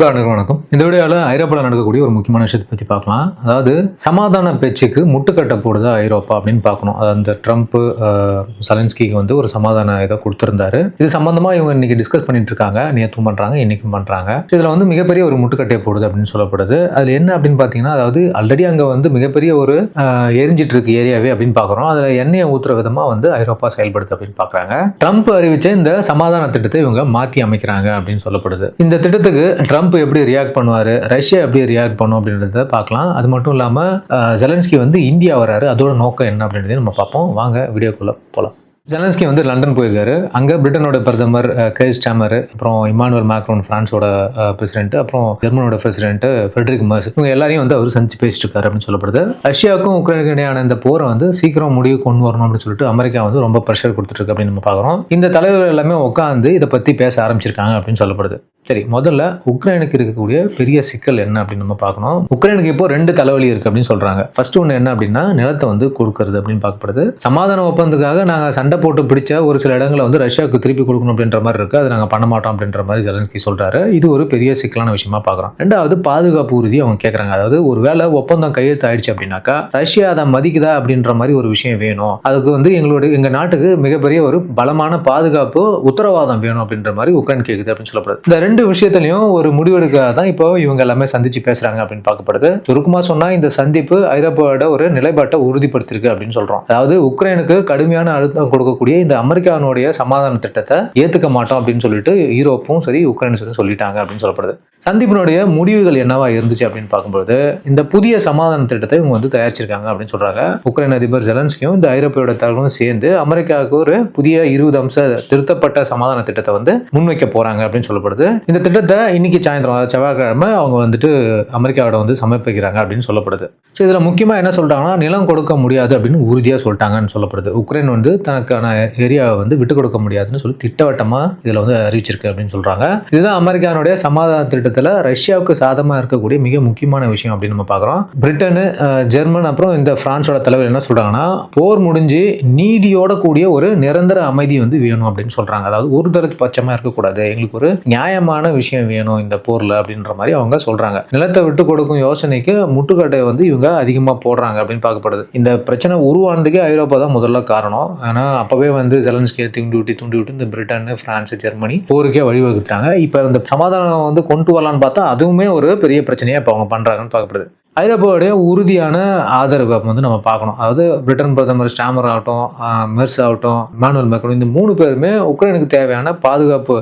நண்பர்களுக்கு வணக்கம். இந்த வீடியோவில் ஐரோப்பாவில் நடக்கக்கூடிய ஒரு முக்கியமான விஷயத்தை பற்றி பார்க்கலாம். அதாவது சமாதான பேச்சுக்கு முட்டுக்கட்டை போடுதா ஐரோப்பா அப்படின்னு பார்க்கணும். அது அந்த ட்ரம்ப் சலன்ஸ்கிக்கு வந்து ஒரு சமாதான இதை கொடுத்துருந்தாரு. இது சம்பந்தமாக இவங்க இன்னைக்கு டிஸ்கஸ் பண்ணிட்டு இருக்காங்க. நேற்றும் பண்ணுறாங்க இன்றைக்கும் பண்ணுறாங்க இதில் வந்து மிகப்பெரிய ஒரு முட்டுக்கட்டையை போடுது அப்படின்னு சொல்லப்படுது. அதில் என்ன அப்படின்னு பார்த்தீங்கன்னா அதாவது ஆல்ரெடி அங்கே வந்து மிகப்பெரிய ஒரு எரிஞ்சிட்டு இருக்கு ஏரியாவே அப்படின்னு பார்க்குறோம். அதில் எண்ணெயை ஊத்துற விதமாக வந்து ஐரோப்பா செயல்படுது அப்படின்னு பார்க்குறாங்க. ட்ரம்ப் அறிவித்த இந்த சமாதான திட்டத்தை இவங்க மாற்றி அமைக்கிறாங்க அப்படின்னு சொல்லப்படுது. இந்த திட்டத்துக்கு ட்ரம்ப் எப்படி ரியாக்ட் பண்ணுவார் ரஷ்யா எப்படி ரியாக்ட் பண்ணும் அப்படின்றத பார்க்கலாம். அது மட்டும் இல்லாமல் ஜெலன்ஸ்கி வந்து இந்தியா வராரு அதோட நோக்கம் என்ன அப்படின்றதையும் நம்ம பார்ப்போம். வாங்க வீடியோக்குள்ளே போகலாம் ஜெலன்ஸ்கி வந்து லண்டன் போயிருக்காரு. அங்கே பிரிட்டனோட பிரதமர் கேஸ் ஸ்டாமர் அப்புறம் இமானுவல் மேக்ரோன் பிரான்ஸோட பிரசிடென்ட் அப்புறம் ஜெர்மனோட பிரசிடென்ட் ஃபெட்ரிக் மர்ஸ் இவங்க எல்லாரையும் வந்து அவர் சந்திச்சு பேசிட்டு இருக்காரு அப்படின்னு சொல்லப்படுது. ரஷ்யாவுக்கும் உக்ரைனுக்கும் இடையான இந்த போரை வந்து சீக்கிரம் முடிவு கொண்டு வரணும் அப்படின்னு சொல்லிட்டு அமெரிக்கா வந்து ரொம்ப ப்ரெஷர் கொடுத்துட்டு இருக்கு அப்படின்னு நம்ம பார்க்குறோம். இந்த தலைவர்கள் எல்லாமே உட்காந்து இதை பற்றி பேச ஆரம்பிச்சிருக்காங்க அப்படின்னு சொல்லப்படுது. சரி முதல்ல உக்ரைனுக்கு இருக்கக்கூடிய பெரிய சிக்கல் என்ன அப்படின்னு நம்ம பார்க்கணும். உக்ரைனுக்கு இப்போ ரெண்டு தலைவலி இருக்கு அப்படின்னு சொல்றாங்க. ஃபர்ஸ்ட் ஒன்று என்ன அப்படின்னா நிலத்தை வந்து கொடுக்கறது அப்படின்னு பார்க்கப்படுது. சமாதான ஒப்பந்தத்துக்காக நாங்கள் சண்டை போட்டு பிடிச்ச ஒரு சில இடங்களை வந்து ரஷ்யாவுக்கு திருப்பி கொடுக்கணும் அப்படின்ற மாதிரி இருக்கு. அதை நாங்கள் பண்ண மாட்டோம் அப்படின்ற மாதிரி ஜெலன்ஸ்கி சொல்றாரு. இது ஒரு பெரிய சிக்கலான விஷயமா பார்க்குறோம். ரெண்டாவது பாதுகாப்பு உறுதி அவங்க கேட்குறாங்க அதாவது ஒருவேளை ஒப்பந்தம் கையெழுத்து ஆயிடுச்சு அப்படின்னாக்கா ரஷ்யா அதை மதிக்குதா அப்படின்ற மாதிரி ஒரு விஷயம் வேணும். அதுக்கு வந்து எங்களுடைய எங்க நாட்டுக்கு மிகப்பெரிய ஒரு பலமான பாதுகாப்பு உத்தரவாதம் வேணும் அப்படின்ற மாதிரி உக்ரைன் கேக்குது அப்படின்னு சொல்லப்படுது. இந்த ரெண்டு விஷயத்திலையும் ஒரு முடிவெடுக்க தான் இப்போ இவங்க எல்லாமே சந்திச்சு பேசுறாங்க அப்படின்னு பார்க்கப்படுது. சுருக்கமா சொன்னா இந்த சந்திப்பு ஐரோப்பாவோட ஒரு நிலைப்பாட்டை உறுதிப்படுத்திருக்கு அப்படின்னு சொல்றோம். அதாவது உக்ரைனுக்கு கடுமையான அழுத்தம் கொடுக்கக்கூடிய இந்த அமெரிக்காவினுடைய சமாதான திட்டத்தை ஏத்துக்க மாட்டோம் அப்படின்னு சொல்லிட்டு யூரோப்பும் சரி உக்ரைனும் சரி சொல்லிட்டாங்க அப்படின்னு சொல்லப்படுது. சந்திப்பினுடைய முடிவுகள் என்னவா இருந்துச்சு அப்படின்னு பார்க்கும்போது இந்த புதிய சமாதான திட்டத்தை இவங்க வந்து தயாரிச்சிருக்காங்க அப்படின்னு சொல்றாங்க. உக்ரைன் அதிபர் ஜெலன்ஸ்கியும் இந்த ஐரோப்பியோட தலைவரும் சேர்ந்து அமெரிக்காவுக்கு ஒரு புதிய இருபது அம்ச திருத்தப்பட்ட சமாதான திட்டத்தை வந்து முன்வைக்க போறாங்க அப்படின்னு சொல்லப்படுது. இந்த திட்டத்தை இன்னைக்கு சாயந்தரம் அதாவது செவ்வாய்க்கிழமை அவங்க வந்துட்டு அமெரிக்காவோட வந்து சமர்ப்பிக்கிறாங்க அப்படின்னு சொல்லப்படுது. ஸோ இதில் முக்கியமாக என்ன சொல்றாங்கன்னா நிலம் கொடுக்க முடியாது அப்படின்னு உறுதியாக சொல்லிட்டாங்கன்னு சொல்லப்படுது. உக்ரைன் வந்து தனக்கான ஏரியாவை வந்து விட்டு கொடுக்க முடியாதுன்னு சொல்லி திட்டவட்டமாக இதில் வந்து அறிவிச்சிருக்கு அப்படின்னு சொல்றாங்க. இதுதான் அமெரிக்கானுடைய சமாதான திட்டம் திட்டத்தில் ரஷ்யாவுக்கு சாதமாக இருக்கக்கூடிய மிக முக்கியமான விஷயம் அப்படின்னு நம்ம பார்க்குறோம். பிரிட்டனு ஜெர்மன் அப்புறம் இந்த பிரான்ஸோட தலைவர் என்ன சொல்கிறாங்கன்னா போர் முடிஞ்சு நீதியோட கூடிய ஒரு நிரந்தர அமைதி வந்து வேணும் அப்படின்னு சொல்கிறாங்க அதாவது ஒரு பட்சமாக இருக்கக்கூடாது. எங்களுக்கு ஒரு நியாயமான விஷயம் வேணும் இந்த போரில் அப்படின்ற மாதிரி அவங்க சொல்கிறாங்க நிலத்தை விட்டு கொடுக்கும் யோசனைக்கு முட்டுக்கட்டை வந்து இவங்க அதிகமாக போடுறாங்க அப்படின்னு பார்க்கப்படுது. இந்த பிரச்சனை உருவானதுக்கே ஐரோப்பா தான் முதல்ல காரணம். ஆனால் அப்போவே வந்து ஜெலன்ஸ்கியை தூண்டி விட்டு தூண்டி விட்டு இந்த பிரிட்டன் ஃப்ரான்ஸ் ஜெர்மனி போருக்கே வழிவகுத்தாங்க இப்போ இந்த சமாதானம் வந்து கொண்டு வரலான்னு பார்த்தா அதுவுமே ஒரு பெரிய பிரச்சனையாக இப்போ அவங்க பண்ணுறாங்கன்னு பார்க்கப்படுது. ஐரோப்பாவுடைய உறுதியான ஆதரவு அப்போ வந்து நம்ம பார்க்கணும். அதாவது பிரிட்டன் பிரதமர் ஸ்டாமர் ஆகட்டும் மெர்ஸ் ஆகட்டும் மேனுவல் மேக்ரோன் இந்த மூணு பேருமே உக்ரைனுக்கு தேவையான பாதுகாப்பு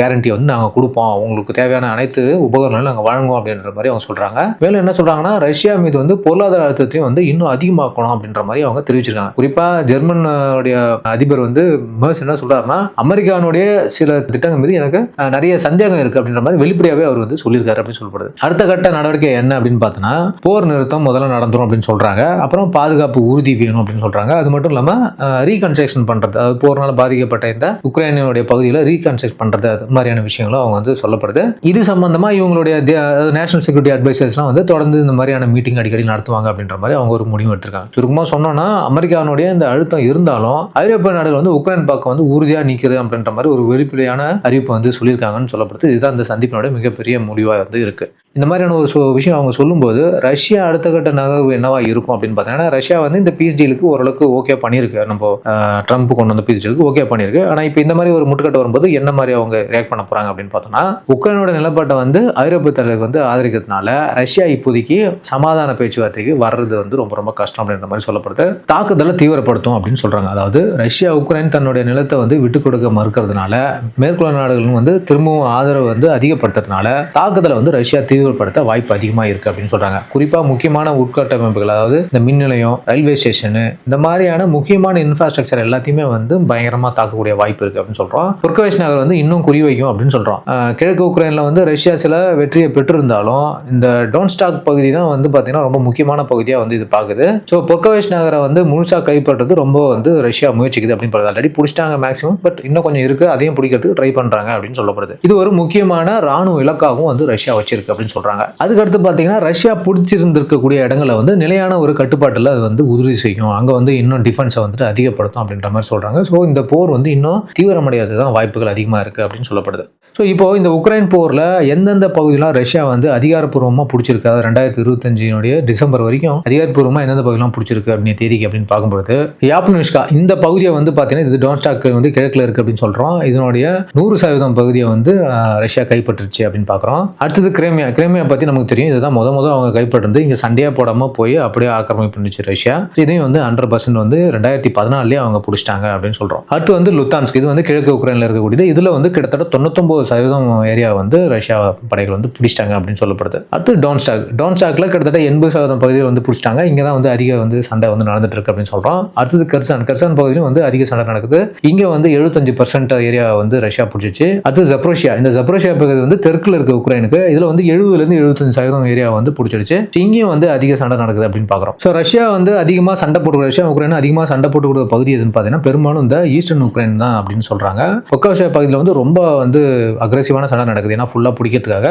கேரண்டி வந்து நாங்கள் கொடுப்போம். உங்களுக்கு தேவையான அனைத்து உபகரணங்களும் நாங்கள் வழங்குவோம் அப்படின்ற மாதிரி அவங்க சொல்கிறாங்க மேலும் என்ன சொல்கிறாங்கன்னா ரஷ்யா மீது வந்து பொருளாதார அழுத்தத்தையும் வந்து இன்னும் அதிகமாக்கணும் அப்படின்ற மாதிரி அவங்க தெரிவிச்சிருக்காங்க. குறிப்பாக ஜெர்மனுடைய அதிபர் வந்து மெர்ஸ் என்ன சொல்கிறாருன்னா அமெரிக்கானுடைய சில திட்டங்கள் மீது எனக்கு நிறைய சந்தேகம் இருக்குது அப்படின்ற மாதிரி வெளிப்படையாகவே அவர் வந்து சொல்லியிருக்காரு அப்படின்னு சொல்லப்படுது. அடுத்த கட்ட நடவடிக்கை என்ன அப்படின்னு பார்த்தோன்னா போர் நிறுத்தம் முதல்ல நடந்துடும் அப்படின்னு சொல்கிறாங்க அப்புறம் பாதுகாப்பு உறுதி வேணும் அப்படின்னு சொல்கிறாங்க அது மட்டும் இல்லாமல் ரீகன்ஸ்ட்ரக்ஷன் பண்ணுறது அதாவது போர்னால் பாதிக்கப்பட்ட இந்த உக்ரைனுடைய பகுதியில் ரீகன்ஸ்ட்ரக்ட் பண்ணுறது அது மாதிரியான விஷயங்களும் அவங்க வந்து சொல்லப்படுது. இது சம்பந்தமாக இவங்களுடைய நேஷனல் செக்யூரிட்டி அட்வைசர்ஸ்லாம் வந்து தொடர்ந்து இந்த மாதிரியான மீட்டிங் அடிக்கடி நடத்துவாங்க அப்படின்ற மாதிரி அவங்க ஒரு முடிவு எடுத்திருக்காங்க. சுருக்கமாக சொன்னோம்னா அமெரிக்கானுடைய இந்த அழுத்தம் இருந்தாலும் ஐரோப்பிய நாடுகள் வந்து உக்ரைன் பக்கம் வந்து உறுதியாக நிற்கிறது அப்படின்ற மாதிரி ஒரு வெளிப்படையான அறிவிப்பு வந்து சொல்லியிருக்காங்கன்னு சொல்லப்படுது. இதுதான் அந்த சந்திப்பினுடைய மிகப்பெரிய முடிவாக வந்து இருக்குது இந்த மாதிரியான ஒரு விஷயம் அவங்க சொல்லும்போது ரஷ்யா அடுத்த கட்ட நகர்வு என்னவா இருக்கும் அப்படின்னு பார்த்தீங்கன்னா ரஷ்யா வந்து இந்த பீஸ் டீலுக்கு ஓரளவுக்கு ஓகே பண்ணியிருக்கு. நம்ம ட்ரம்ப் கொண்டு வந்த பீஸ் டீலுக்கு ஓகே பண்ணியிருக்கு. ஆனால் இப்போ இந்த மாதிரி ஒரு முட்டுக்கட்டு வரும்போது என்ன மாதிரி அவங்க ரியாக்ட் பண்ண போறாங்க அப்படின்னு பார்த்தோம்னா உக்ரைனோட நிலப்பாட்டை வந்து ஐரோப்பிய தலைவருக்கு வந்து ஆதரிக்கிறதுனால ரஷ்யா இப்போதைக்கு சமாதான பேச்சுவார்த்தைக்கு வர்றது வந்து ரொம்ப ரொம்ப கஷ்டம் அப்படின்ற மாதிரி சொல்லப்படுது. தாக்குதலை தீவிரப்படுத்தும் அப்படின்னு சொல்றாங்க. அதாவது ரஷ்யா உக்ரைன் தன்னுடைய நிலத்தை வந்து விட்டு கொடுக்க மறுக்கிறதுனால மேற்குள்ள நாடுகளும் வந்து திரும்பவும் ஆதரவு வந்து அதிகப்படுத்துறதுனால தாக்குதலை வந்து ரஷ்யா தீவிரப்படுத்த வாய்ப்பு அதிகமாக இருக்கு அப்படின்னு சொல்றாங்க. குறிப்பா முக்கியமான உட்கட்டமைப்புகள் அதாவது இந்த மின் நிலையம் ரயில்வே ஸ்டேஷனு இந்த மாதிரியான முக்கியமான இன்ஃப்ராஸ்ட்ரக்சர் எல்லாத்தையுமே வந்து பயங்கரமாக தாக்கக்கூடிய வாய்ப்பு இருக்கு அப்படின்னு சொல்றோம். புர்கவேஷ் நகர் வந்து இன்னும் குறிவைக்கும் அப்படின்னு சொல்றோம். கிழக்கு உக்ரைனில் வந்து ரஷ்யா சில வெற்றியை பெற்றிருந்தாலும் இந்த டோன்ஸ்டாக் பகுதி தான் வந்து பார்த்தீங்கன்னா ரொம்ப முக்கியமான பகுதியாக வந்து இது பார்க்குது ஸோ பொர்கவேஷ் நகரை வந்து முழுசாக கைப்பற்றுறது ரொம்ப வந்து ரஷ்யா முயற்சிக்குது அப்படின்னு ஆல்ரெடி பிடிச்சிட்டாங்க மேக்ஸிமம் பட் இன்னும் கொஞ்சம் இருக்கு. அதையும் பிடிக்கிறதுக்கு ட்ரை பண்ணுறாங்க அப்படின்னு சொல்லப்படுது. இது ஒரு முக்கியமான ராணுவ இலக்காகவும் வந்து ரஷ்யா வச்சிருக்கு அப்படின்னு சொல்கிறாங்க அதுக்கடுத்து பார்த்தீங்கன்னா ரஷ்யா பிடிச்சிருந்திருக்கக்கூடிய இடங்களை வந்து நிலையான ஒரு கட்டுப்பாட்டில் அது வந்து உறுதி செய்யும். அங்கே வந்து இன்னும் டிஃபென்ஸை வந்துட்டு அதிகப்படுத்தும் அப்படின்ற மாதிரி சொல்கிறாங்க ஸோ இந்த போர் வந்து இன்னும் தீவிரமடையாது தான் வாய்ப்புகள் அதிகமா இருக்கு அப்படின்னு சொல்லப்படுது. ஸோ இப்போது இந்த உக்ரைன் போரில் எந்தெந்த பகுதியெலாம் ரஷ்யா வந்து அதிகாரப்பூர்வமாக பிடிச்சிருக்கு? அதாவது ரெண்டாயிரத்தி இருபத்தஞ்சினுடைய டிசம்பர் வரைக்கும் அதிகாரப்பூர்வமாக எந்தெந்த பகுதியெலாம் பிடிச்சிருக்கு அப்படின்னு தேதிக்கு அப்படின்னு பார்க்கும்போது யாப்னுஷ்கா இந்த பகுதியை வந்து பார்த்தீங்கன்னா இது டோன்ஸ்டாக் வந்து கிழக்கில் இருக்குது அப்படின்னு சொல்கிறோம் இதனுடைய நூறு சதவீதம் பகுதியை வந்து ரஷ்யா கைப்பற்றுச்சு அப்படின்னு பார்க்குறோம். அடுத்தது கிரேமியா. கிரேமியா பற்றி நமக்கு தெரியும். இதுதான் முத முத அவங்க கைப்பற்றுறது இங்கே சண்டையாக போடாமல் போய் அப்படியே ஆக்கிரமிப்பு பண்ணிச்சு ரஷ்யா இதையும் வந்து ஹண்ட்ரட் பர்சன்ட் வந்து ரெண்டாயிரத்தி பதினாலே அவங்க பிடிச்சிட்டாங்க அப்படின்னு சொல்கிறோம் அடுத்து வந்து லுத்தான்ஸ்க். இது வந்து கிழக்கு உக்ரைனில் இருக்கக்கூடியது. இதில் வந்து கிட்டத்தட்ட தொண்ணூத்தொம்பது சதவீதம் ஏரியா வந்து ரஷ்யா படைகள் வந்து பிடிச்சிட்டாங்க அப்படின்னு சொல்லப்படுது. அடுத்து டோன்ஸ்டாக். டோன்ஸ்டாக்ல கிட்டத்தட்ட எண்பது சதவீதம் பகுதியில் வந்து பிடிச்சிட்டாங்க. இங்கே தான் வந்து அதிக வந்து சண்டை வந்து நடந்துட்டு இருக்கு அப்படின்னு சொல்கிறோம் அடுத்தது கர்சான். கர்சான் பகுதியிலும் வந்து அதிக சண்டை நடக்குது. இங்கே வந்து எழுபத்தஞ்சு பர்சன்ட் ஏரியா வந்து ரஷ்யா பிடிச்சிச்சு. அடுத்து ஜப்ரோஷியா இந்த ஜப்ரோஷியா பகுதி வந்து தெற்குல இருக்க உக்ரைனுக்கு. இதில் வந்து எழுபதுலேருந்து எழுபத்தஞ்சு சதவீதம் ஏரியா வந்து பிடிச்சிடுச்சு. இங்கேயும் வந்து அதிக சண்டை நடக்குது அப்படின்னு பார்க்குறோம் ஸோ ரஷ்யா வந்து அதிகமாக சண்டை போட்டுக்கிற ரஷ்யா உக்ரைன் அதிகமாக சண்டை போட்டுக்கிற பகுதி எதுன்னு பார்த்தீங்கன்னா பெரும்பாலும் இந்த ஈஸ்டர்ன் உக்ரைன் தான் அப்படின்னு சொல்கிறாங்க பொக்காஷியா பகுதியில் வந்து ரொம்ப வந்து அக்ரெசிவான சண்டை நடக்குது. ஏன்னா ஃபுல்லாக பிடிக்கிறதுக்காக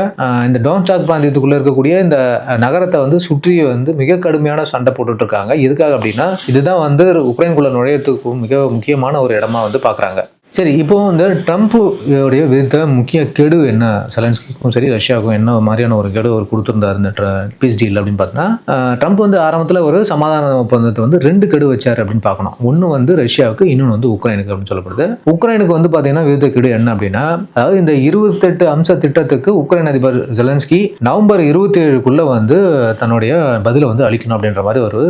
இந்த டோன்சாக் பிராந்தியத்துக்குள்ளே இருக்கக்கூடிய இந்த நகரத்தை வந்து சுற்றி வந்து மிக கடுமையான சண்டை போட்டுட்டு இருக்காங்க எதுக்காக அப்படின்னா இதுதான் வந்து உக்ரைனுக்குள்ள நுழையத்துக்கு மிக முக்கியமான ஒரு இடமா வந்து பார்க்குறாங்க சரி இப்போ இந்த ட்ரம்ப் உடைய விதித்த முக்கிய கெடு என்ன? செலன்ஸ்கிக்கும் சரி ரஷ்யாவுக்கும் என்ன மாதிரியான ஒரு கெடு அவர் கொடுத்துருந்தார் இந்த பீஸ் டீல் அப்படின்னு பார்த்தீங்கன்னா ட்ரம்ப் வந்து ஆரம்பத்தில் ஒரு சமாதான ஒப்பந்தத்தை வந்து ரெண்டு கெடு வச்சார் அப்படின்னு பார்க்கணும். ஒன்று வந்து ரஷ்யாவுக்கு இன்னொன்று வந்து உக்ரைனுக்கு அப்படின்னு சொல்லப்படுது. உக்ரைனுக்கு வந்து பார்த்தீங்கன்னா விதித்த கெடு என்ன அப்படின்னா அதாவது இந்த இருபத்தெட்டு அம்ச திட்டத்துக்கு உக்ரைன் அதிபர் ஜெலன்ஸ்கி நவம்பர் இருபத்தி ஏழுக்குள்ளே வந்து தன்னுடைய பதிலை வந்து அளிக்கணும் அப்படின்ற மாதிரி ஒரு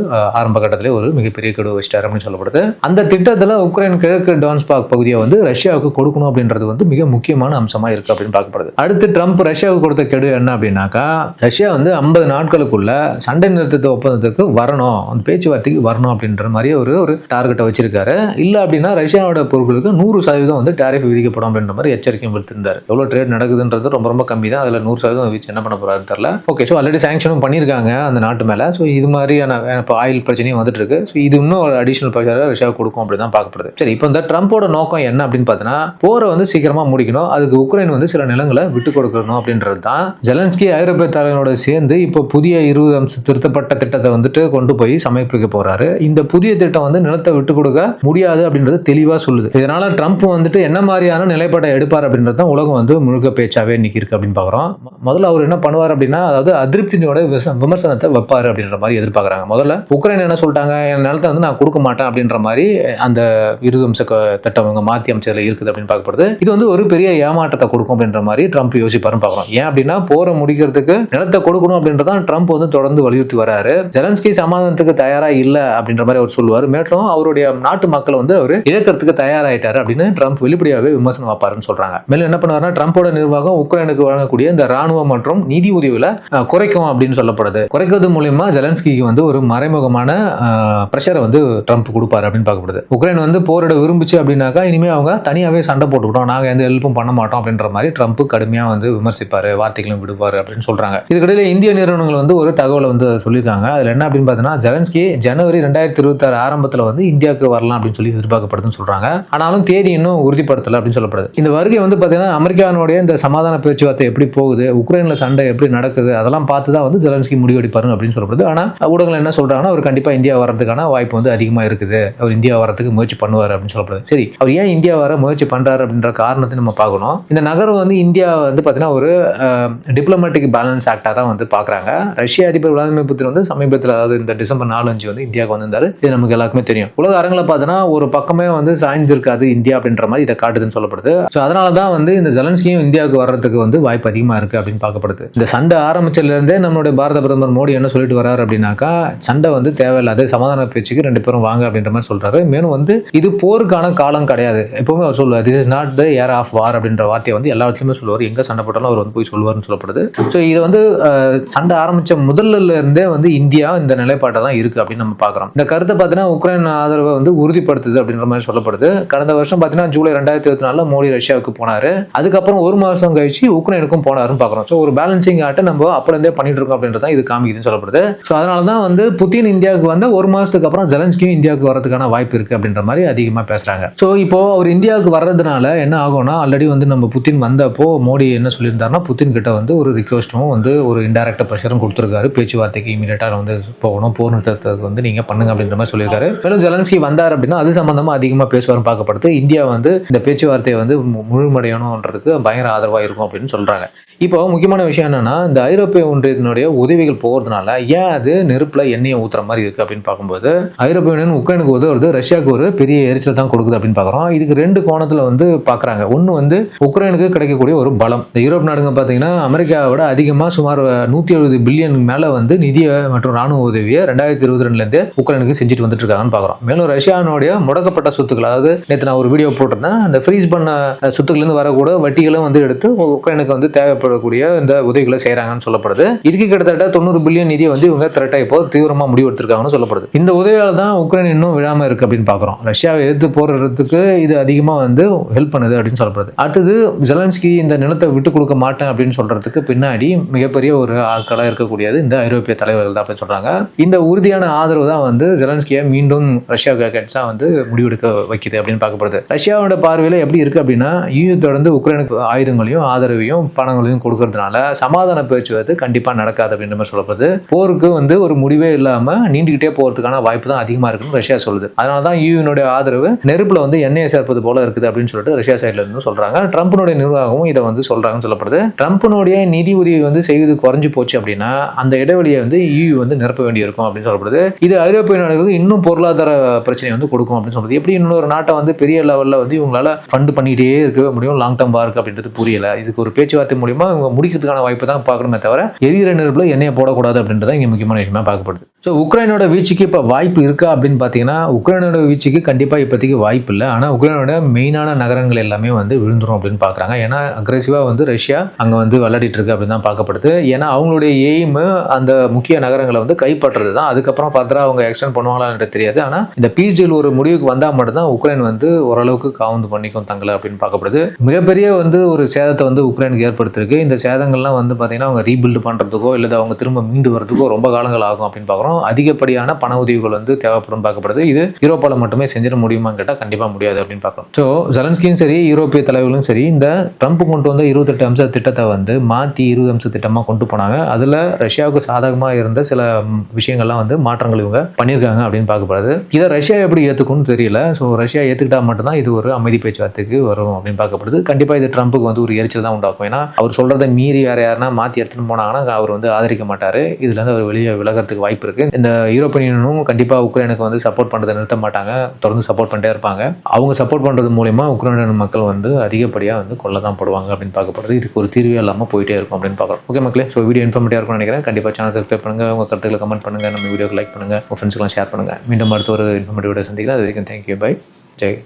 ஆரம்ப கட்டத்திலே ஒரு மிகப்பெரிய கெடு வச்சிட்டார் அப்படின்னு சொல்லப்படுது. அந்த திட்டத்தில் உக்ரைன் கிழக்கு டான்ஸ்பாக் பகுதியை வந்து ரஷ்யாவுக்கு கொடுக்கணும் அப்படின்றது வந்து மிக முக்கியமான அம்சமாக இருக்கு அப்படின்னு பார்க்கப்படுது அடுத்து ட்ரம்ப் ரஷ்யாவுக்கு கொடுத்த கெடு என்ன அப்படின்னாக்கா ரஷ்யா வந்து ஐம்பது நாட்களுக்குள்ள சண்டை நிறுத்தத்தை ஒப்பந்தத்துக்கு வரணும் அந்த பேச்சுவார்த்தைக்கு வரணும் அப்படின்ற மாதிரி ஒரு ஒரு டார்கெட்டை வச்சிருக்காரு. இல்லை அப்படின்னா ரஷ்யாவோட பொருட்களுக்கு நூறு சதவீதம் வந்து டேரிஃப் விதிக்கப்படும் அப்படின்ற மாதிரி எச்சரிக்கையும் விடுத்திருந்தார். எவ்வளோ ட்ரேட் நடக்குதுன்றது ரொம்ப ரொம்ப கம்மி தான் அதில் நூறு சதவீதம் வச்சு என்ன பண்ண போறாரு தெரியல. ஓகே ஸோ ஆல்ரெடி சேங்ஷனும் பண்ணியிருக்காங்க அந்த நாட்டு மேலே. ஸோ இது மாதிரியான இப்போ ஆயில் பிரச்சனையும் வந்துட்டு இருக்கு. ஸோ இது இன்னும் ஒரு அடிஷனல் பிரச்சனை ரஷ்யாவுக்கு கொடுக்கும் அப்படி தான் பார்க்கப்படுது. சரி இப்போ இந்த ட்ரம்ப்போட நோக்கம் என்ன அப்படின்னு பார்த்தீங்கன்னா போரை வந்து சீக்கிரமா முடிக்கணும். அதுக்கு உக்ரைன் வந்து சில நிலங்களை விட்டு கொடுக்கணும் அப்படின்றது தான் ஜெலன்ஸ்கி ஐரோப்பிய தலைவனோட சேர்ந்து இப்போ புதிய இருபது அம்ச திருத்தப்பட்ட திட்டத்தை வந்துட்டு கொண்டு போய் சமர்ப்பிக்க போறாரு. இந்த புதிய திட்டம் வந்து நிலத்தை விட்டு கொடுக்க முடியாது அப்படின்றது தெளிவா சொல்லுது. இதனால ட்ரம்ப் வந்துட்டு என்ன மாதிரியான நிலைப்பாட்டை எடுப்பார் அப்படின்றது தான் உலகம் வந்து முழுக்க பேச்சாவே இன்னைக்கு இருக்கு அப்படின்னு பார்க்குறோம். முதல்ல அவர் என்ன பண்ணுவார் அப்படின்னா அதாவது அதிருப்தியோட விமர்சனத்தை வைப்பாரு அப்படின்ற மாதிரி எதிர்பார்க்குறாங்க. முதல்ல உக்ரைன் என்ன சொல்லிட்டாங்க என் நிலத்தை வந்து நான் கொடுக்க மாட்டேன் அப்படின்ற மாதிரி அந்த இருபது அம்ச திட்டம் அவங்க மாற்றி அமைச்சதில் இருக்குது அப்படின்னு பார்க்கப்படுது. இது வந்து ஒரு பெரிய ஏமாற்றத்தை கொடுக்கும் அப்படின்ற மாதிரி ட்ரம்ப் யோசிப்பாருன்னு பார்க்குறோம் ஏன் அப்படின்னா போரை முடிக்கிறதுக்கு நிலத்தை கொடுக்கணும் அப்படின்றதான் ட்ரம்ப் வந்து தொடர்ந்து வலியுறுத்தி வராரு. ஜெலன்ஸ்கி சமாதானத்துக்கு தயாரா இல்ல அப்படின்ற மாதிரி அவர் சொல்லுவார். மேலும் அவருடைய நாட்டு மக்களை வந்து அவர் இழக்கிறதுக்கு தயாராயிட்டாரு அப்படின்னு ட்ரம்ப் வெளிப்படையாகவே விமர்சனம் வைப்பாருன்னு சொல்றாங்க. மேலும் என்ன பண்ணுவாருன்னா ட்ரம்ப்போட நிர்வாகம் உக்ரைனுக்கு வழங்கக்கூடிய இந்த ராணுவம் மற்றும் நிதி உதவியில குறைக்கும் அப்படின்னு சொல்லப்படுது. குறைக்கிறது மூலயமா ஜெலன்ஸ்கிக்கு வந்து ஒரு மறைமுகமான ப்ரெஷரை வந்து ட்ரம்ப் கொடுப்பாரு அப்படின்னு பார்க்கப்படுது. உக்ரைன் வந்து போரிட விரும்புச்சு அப்படின்னாக்கா இனிமே அவங்க தனியாகவே சண்டை போட்டுக்கிட்டோம். நாங்கள் எந்த ஹெல்ப்பும் பண்ண மாட்டோம் அப்படின்ற மாதிரி ட்ரம்ப் கடுமையாக வந்து விமர்சிப்பார் வார்த்தைகளும் விடுவார் அப்படின்னு சொல்கிறாங்க இதுக்கிடையில் இந்திய நிறுவனங்கள் வந்து ஒரு தகவலை வந்து சொல்லியிருக்காங்க. அதில் என்ன அப்படின்னு பார்த்தீங்கன்னா ஜெலன்ஸ்கி ஜனவரி ரெண்டாயிரத்தி இருபத்தாறு ஆரம்பத்தில் வந்து இந்தியாவுக்கு வரலாம் அப்படின்னு சொல்லி எதிர்பார்க்கப்படுதுன்னு சொல்கிறாங்க ஆனாலும் தேதி இன்னும் உறுதிப்படுத்தலை அப்படின்னு சொல்லப்படுது. இந்த வருகை வந்து பார்த்தீங்கன்னா அமெரிக்காவினுடைய இந்த சமாதான பேச்சுவார்த்தை எப்படி போகுது உக்ரைனில் சண்டை எப்படி நடக்குது அதெல்லாம் பார்த்து தான் வந்து ஜெலன்ஸ்கி முடிவெடுப்பாரு அப்படின்னு சொல்லப்படுது. ஆனால் ஊடகங்கள் என்ன சொல்கிறாங்கன்னா அவர் கண்டிப்பாக இந்தியா வரதுக்கான வாய்ப்பு வந்து அதிகமாக இருக்குது. அவர் இந்தியா வரதுக்கு முயற்சி பண்ணுவார் அப்படின்னு சொல்லப்படுது. சரி அவர் ஏன் இந்தியா வர முயற்சி பண்ணுறாரு அப்படின்ற காரணத்தை நம்ம பார்க்கணும். இந்த நகரம் வந்து இந்தியா வந்து பார்த்தீங்கன்னா ஒரு டிப்ளமேட்டிக் பேலன்ஸ் ஆக்டாக தான் வந்து பார்க்குறாங்க ரஷ்ய அதிபர் விளாதிமிர் புத்தின் வந்து சமீபத்தில் அதாவது இந்த டிசம்பர் நாலு அஞ்சு வந்து இந்தியாவுக்கு வந்திருந்தாரு. இது நமக்கு எல்லாருக்குமே தெரியும். உலக அரங்கில் பார்த்தோன்னா ஒரு பக்கமே வந்து சாய்ந்திருக்காது இந்தியா அப்படின்ற மாதிரி இதை காட்டுதுன்னு சொல்லப்படுது. ஸோ அதனால தான் வந்து இந்த ஜெலன்ஸ்கியும் இந்தியாவுக்கு வர்றதுக்கு வந்து வாய்ப்பு அதிகமாக இருக்கு அப்படின்னு பார்க்கப்படுது. இந்த சண்டை ஆரம்பிச்சதுலேருந்தே நம்மளுடைய பாரத பிரதமர் மோடி என்ன சொல்லிட்டு வராரு அப்படின்னாக்கா சண்டை வந்து தேவையில்லாத சமாதான பேச்சுக்கு ரெண்டு பேரும் வாங்க அப்படின்ற மாதிரி சொல்கிறாரு மேலும் வந்து இது போருக்கான காலம் கிடையாது. எப்பவுமே அவர் சொல்லுவார் this is not the era of war அப்படின்ற வார்த்தையை வந்து எல்லா இடத்துலையுமே சொல்லுவார். எங்கே சண்டை போட்டாலும் அவர் வந்து போய் சொல்லுவார்னு சொல்லப்படுது. ஸோ இது வந்து சண்டை ஆரம்பித்த முதல்ல இருந்தே வந்து இந்தியா இந்த நிலைப்பாட்டை தான் இருக்குது அப்படின்னு நம்ம பார்க்குறோம். இந்த கருத்தை பார்த்தீங்கன்னா உக்ரைன் ஆதரவை வந்து உறுதிப்படுத்துது அப்படின்ற மாதிரி சொல்லப்படுது. கடந்த வருஷம் பார்த்தீங்கன்னா ஜூலை ரெண்டாயிரத்தி இருபத்தி நாலில் மோடி ரஷ்யாவுக்கு போனார். அதுக்கப்புறம் ஒரு மாதம் கழிச்சு உக்ரைனுக்கும் போனாருன்னு பார்க்குறோம். ஸோ ஒரு பேலன்சிங் ஆட்டை நம்ம அப்புறந்தே இருந்தே பண்ணிட்டு இருக்கோம் அப்படின்றது தான் இது காமிக்குதுன்னு சொல்லப்படுது. ஸோ அதனால தான் வந்து புத்தின் இந்தியாவுக்கு வந்து ஒரு மாதத்துக்கு அப்புறம் ஜெலன்ஸ்கியும் இந்தியாவுக்கு வரதுக்கான வாய்ப்பு இருக்குது அப்படின்ற மாதிரி அதிகமாக பேசுகிறாங்க ஸோ இப்போ அவர் இந்தியாவுக்கு வர்றதுனால என்ன ஆகும்னா ஆல்ரெடி வந்து நம்ம புத்தின் வந்தப்போ மோடி என்ன சொல்லியிருந்தாருன்னா புத்தின் கிட்ட வந்து ஒரு ரிக்வஸ்ட்டும் வந்து ஒரு இன்டெரக்ட் ப்ரெஷரும் கொடுத்துருக்காரு. பேச்சுவார்த்தைக்கு இமீடியட்டாக வந்து போகணும் போர் நிறுத்தத்துக்கு வந்து நீங்கள் பண்ணுங்க அப்படின்ற மாதிரி சொல்லியிருக்காரு. மேலும் ஜெலன்ஸ்கி வந்தார் அப்படின்னா அது சம்பந்தமாக அதிகமாக பேசுவார்னு பார்க்கப்படுது. இந்தியா வந்து இந்த பேச்சுவார்த்தையை வந்து மு- முழுமடையணுன்றதுக்கு பயங்கர ஆதரவாக இருக்கும் அப்படின்னு சொல்கிறாங்க இப்போ முக்கியமான விஷயம் என்னன்னா இந்த ஐரோப்பிய ஒன்றியத்தினுடைய உதவிகள் போகிறதுனால ஏன் அது நெருப்பில் எண்ணெயை ஊற்றுற மாதிரி இருக்குது அப்படின்னு பார்க்கும்போது ஐரோப்பிய யூனியன் உக்ரைனுக்கு உதவுறது ரஷ்யாவுக்கு ஒரு பெரிய எரிச்சல் தான் கொடுக்குது அப்படின்னு பார்க்குறோம். இதுக்கு ரெண்டு கோணத்தில் வந்து பார்க்குறாங்க ஒன்று வந்து உக்ரைனுக்கு கிடைக்கக்கூடிய ஒரு பலம். இந்த யூரோப் நாடுங்க பார்த்தீங்கன்னா அமெரிக்காவை விட அதிகமாக சுமார் நூற்றி எழுபது பில்லியன் மேலே வந்து நிதியை மற்றும் ராணுவ உதவியை ரெண்டாயிரத்தி இருபத்தி ரெண்டுலேருந்து உக்ரைனுக்கு செஞ்சுட்டு வந்துட்டு இருக்காங்கன்னு பார்க்குறோம் மேலும் ரஷ்யானுடைய முடக்கப்பட்ட சொத்துக்கள் அதாவது நேற்று நான் ஒரு வீடியோ போட்டிருந்தேன் அந்த ஃப்ரீஸ் பண்ண சொத்துக்கள்லேருந்து வரக்கூட வட்டிகளும் வந்து எடுத்து உக்ரைனுக்கு வந்து தேவைப்படக்கூடிய இந்த உதவிகளை செய்கிறாங்கன்னு சொல்லப்படுது. இதுக்கு கிட்டத்தட்ட தொண்ணூறு பில்லியன் நிதியை வந்து இவங்க திரட்ட இப்போ தீவிரமாக முடிவெடுத்திருக்காங்கன்னு சொல்லப்படுது. இந்த உதவியால் தான் உக்ரைன் இன்னும் விழாமல் இருக்குது அப்படின்னு பார்க்குறோம் ரஷ்யாவை எதிர்த்து போடுறதுக்கு இது அதிகமாக வந்து ஹெல்ப் பண்ணுது அப்படின்னு சொல்லப்படுது. அடுத்தது ஜெலன்ஸ்கி இந்த நிலத்தை விட்டு கொடுக்க மாட்டேன் அப்படின்னு சொல்றதுக்கு பின்னாடி மிகப்பெரிய ஒரு ஆட்களாக இருக்கக்கூடியது இந்த ஐரோப்பிய தலைவர்கள் தான் அப்படின்னு சொல்றாங்க. இந்த உறுதியான ஆதரவு தான் வந்து ஜெலன்ஸ்கியை மீண்டும் ரஷ்யா கேட்ஸாக வந்து முடிவெடுக்க வைக்குது அப்படின்னு பார்க்கப்படுது. ரஷ்யாவோட பார்வையில் எப்படி இருக்கு அப்படின்னா யூ தொடர்ந்து உக்ரைனுக்கு ஆயுதங்களையும் ஆதரவையும் பணங்களையும் கொடுக்கறதுனால சமாதான பேச்சுவார்த்தை கண்டிப்பாக நடக்காது அப்படின்ற மாதிரி சொல்லப்படுது. போருக்கு வந்து ஒரு முடிவே இல்லாமல் நீண்டுகிட்டே போகிறதுக்கான வாய்ப்பு தான் அதிகமாக இருக்குன்னு ரஷ்யா சொல்லுது. அதனால தான் யூனுடைய ஆதரவு நெருப்பில் வந்து எண்ணெயை சேர்ப்பது போல இருக்குது அப்படின்னு சொல்லிட்டு ரஷ்யா சைட்ல இருந்து சொல்றாங்க. ட்ரம்ப்னுடைய நிர்வாகமும் இதை வந்து சொல்றாங்கன்னு சொல்லப்படுது. ட்ரம்ப்னுடைய நிதி உதவி வந்து செய்வது குறைஞ்சு போச்சு அப்படின்னா அந்த இடைவெளியை வந்து யூ வந்து நிரப்ப வேண்டியிருக்கும் அப்படின்னு சொல்லப்படுது. இது ஐரோப்பிய நாடுகளுக்கு இன்னும் பொருளாதார பிரச்சனை வந்து கொடுக்கும் அப்படின்னு சொல்றது. எப்படி இன்னொரு நாட்டை வந்து பெரிய லெவலில் வந்து இவங்களால ஃபண்ட் பண்ணிக்கிட்டே இருக்க முடியும்? லாங் டேர்ம் வார்க்கு அப்படின்றது புரியல. இதுக்கு ஒரு பேச்சுவார்த்தை மூலியமா இவங்க முடிக்கிறதுக்கான வாய்ப்பு தான் பார்க்கணுமே தவிர எரியிற நெருப்பில் எண்ணெயை போடக்கூடாது அப்படின்றத இங்கே முக்கியமான விஷயமா பார்க்கப்படுது. ஸோ உக்ரைனோட வீழ்ச்சிக்கு இப்போ வாய்ப்பு இருக்கா அப்படின்னு பார்த்தீங்கன்னா உக்ரைனோட வீழ்ச்சிக்கு கண்டிப்பாக இப்போதைக்கு வாய்ப்பு இல்லை. ஆனால் உக்ரைனோட மெயினான நகரங்கள் எல்லாமே வந்து விழுந்துரும் அப்படின்னு பார்க்குறாங்க ஏன்னா அக்ரெசிவாக வந்து ரஷ்யா அங்கே வந்து விளையாடிட்டு இருக்கு அப்படின்னு தான் பார்க்கப்படுது. ஏன்னா அவங்களுடைய எய்ம் அந்த முக்கிய நகரங்களை வந்து கைப்பற்றுறது தான் அதுக்கப்புறம் ஃபர்தராக அவங்க எக்ஸ்டெண்ட் பண்ணுவாங்களான்னு தெரியாது. ஆனால் இந்த பீஸ் டீல் ஒரு முடிவுக்கு வந்தால் மட்டும்தான் உக்ரைன் வந்து ஓரளவுக்கு காவுந்து பண்ணிக்கும் தங்களை அப்படின்னு பார்க்கப்படுது. மிகப்பெரிய வந்து ஒரு சேதத்தை வந்து உக்ரைனுக்கு ஏற்படுத்திருக்கு இந்த சேதங்கள்லாம் வந்து பார்த்தீங்கன்னா அவங்க ரீபில்டு பண்ணுறதுக்கோ இல்லை அவங்க திரும்ப மீண்டு வரதுக்கோ ரொம்ப காலங்கள் ஆகும் அப்படின்னு பார்க்குறோம். அதிகப்படியான பண உதவிகள் வந்து தேவைப்படும் பார்க்கப்படுது. இது யூரோப்பால மட்டுமே செஞ்சிட முடியுமான்னு கேட்டால் கண்டிப்பாக முடியாது அப்படின்னு பார்க்கலாம் ஸோ ஜலன்ஸ்கியும் சரி யூரோப்பிய தலைவர்களும் சரி இந்த ட்ரம்ப் கொண்டு வந்த இருபத்தெட்டு அம்ச திட்டத்தை வந்து மாற்றி இருபது அம்ச திட்டமாக கொண்டு போனாங்க. அதில் ரஷ்யாவுக்கு சாதகமாக இருந்த சில விஷயங்கள்லாம் வந்து மாற்றங்கள் இவங்க பண்ணியிருக்காங்க அப்படின்னு பார்க்கப்படுது. இதை ரஷ்யா எப்படி ஏற்றுக்கும்னு தெரியல. ஸோ ரஷ்யா ஏற்றுக்கிட்டா மட்டும்தான் இது ஒரு அமைதி பேச்சுவார்த்தைக்கு வரும் அப்படின்னு பார்க்கப்படுது. கண்டிப்பாக இது ட்ரம்ப்புக்கு வந்து ஒரு எரிச்சல் தான் உண்டாக்கும். ஏன்னா அவர் சொல்கிறத மீறி யார் யாருன்னா மாற்றி எடுத்துன்னு போனாங்கன்னா அவர் வந்து ஆதரிக்க மாட்டார். இதுலேருந்து அவர் வெளியே விலகிறதுக்கு வாய்ப்பு இருக்குது இந்த யூரோப்பியன் யூனியனும் கண்டிப்பாக உக்ரைனுக்கு வந்து சப்போர்ட் பண்ணுறதை நிறுத்த மாட்டாங்க. தொடர்ந்து சப்போர்ட் பண்ணிட்டே இருப்பாங்க. அவங்க சப்போர்ட் பண்ணுறது மூலயமா உக்ரைன் மக்கள் வந்து அதிகப்படியாக வந்து கொள்ள தான் போடுவாங்க அப்படின்னு பார்க்கப்படுது. இதுக்கு ஒரு தீர்வே இல்லாமல் போயிட்டே இருக்கும் அப்படின்னு பார்க்குறோம். ஓகே மக்களே ஸோ வீடியோ இன்ஃபார்மேட்டிவாக இருக்கும்னு நினைக்கிறேன். கண்டிப்பாக சேனல் சப்ஸ்கிரைப் பண்ணுங்கள் உங்கள் கருத்துக்களை கமெண்ட் பண்ணுங்கள் நம்ம வீடியோக்கு லைக் பண்ணுங்கள் உங்கள் ஃப்ரெண்ட்ஸ்க்கெலாம் ஷேர் பண்ணுங்கள் மீண்டும் அடுத்த ஒரு இன்ஃபார்மேட்டிவ் சந்திக்கிறேன் அது வரைக்கும் தேங்க்யூ பை ஜெய்.